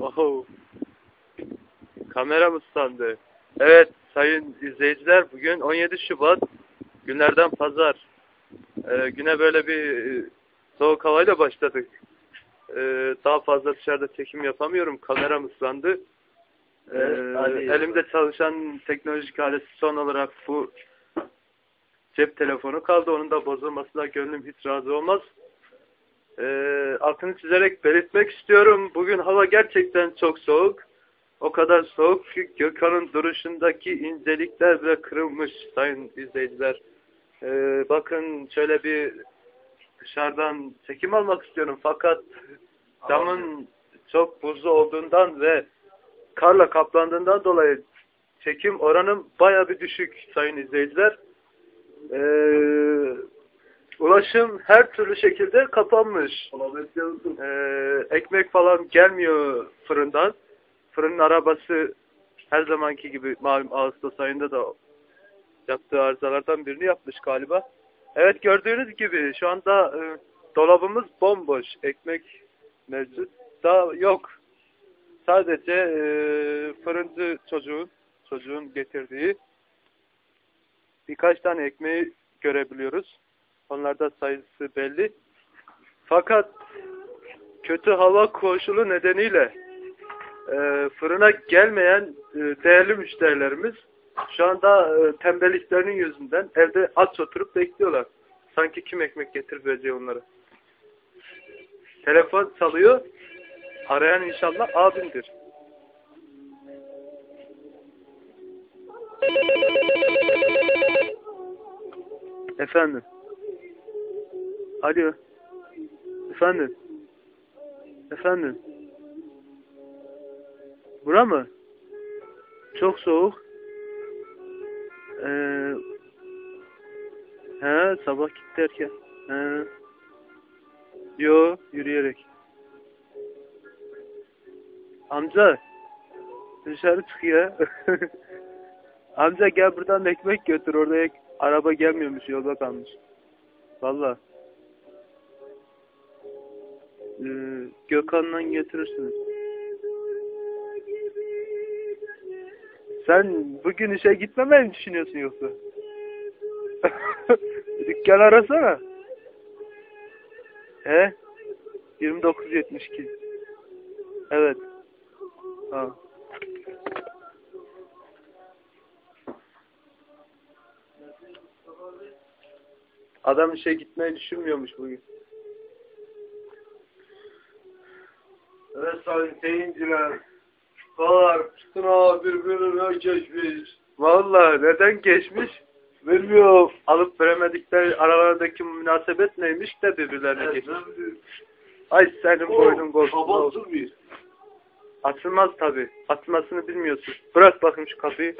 Oho. Kameram ıslandı. Evet sayın izleyiciler bugün 17 Şubat günlerden pazar. Ee, güne böyle bir e, soğuk havayla başladık. Ee, daha fazla dışarıda çekim yapamıyorum. Kameram ıslandı. Ee, Evet, elimde çalışan teknolojik aleti son olarak bu cep telefonu kaldı. Onun da bozulmasına gönlüm hiç razı olmaz. Ee, altını çizerek belirtmek istiyorum. Bugün hava gerçekten çok soğuk. O kadar soğuk ki Gökhan'ın duruşundaki incelikler bile kırılmış sayın izleyiciler. Ee, bakın şöyle bir dışarıdan çekim almak istiyorum fakat camın çok buzlu olduğundan ve karla kaplandığından dolayı çekim oranım baya bir düşük sayın izleyiciler. Ee, ulaşım her türlü şekilde kapanmış. Ee, ekmek falan gelmiyor fırından. Fırının arabası her zamanki gibi malum Ağustos ayında da yaptığı arızalardan birini yapmış galiba. Evet gördüğünüz gibi şu anda e, dolabımız bomboş. Ekmek mevcut da yok. Sadece e, fırıncı çocuğun çocuğun getirdiği birkaç tane ekmeği görebiliyoruz. Onlarda sayısı belli. Fakat kötü hava koşulu nedeniyle e, fırına gelmeyen e, değerli müşterilerimiz şu anda e, tembelliklerinin yüzünden evde aç oturup bekliyorlar. Sanki kim ekmek getir verecek onlara. Telefon çalıyor. Arayan inşallah abimdir. Efendim. Alo. Efendim. Efendim. Bura mı? Çok soğuk. Ee, he sabah gitti erken. He. Yo yürüyerek. Amca dışarı çık ya. Amca gel buradan ekmek götür orada ek- araba gelmiyormuş yolda kalmış. Valla. Ee, Gökhan'dan getirirsin. Sen bugün işe gitmemeyi mi düşünüyorsun yoksa? Dükkan arasana. He? 2972. Evet. Ha. Adam işe gitmeyi düşünmüyormuş bugün. Evet sayın seyirciler. Kar sıra birbirine geçmiş. Vallahi neden geçmiş? Bilmiyorum. Alıp veremedikleri aralarındaki münasebet neymiş de birbirlerine Evet, geçmiş. Ay senin boynun korksun. Kapatsın bir. Açılmaz tabi. Açılmasını bilmiyorsun. Bırak bakayım şu kapıyı.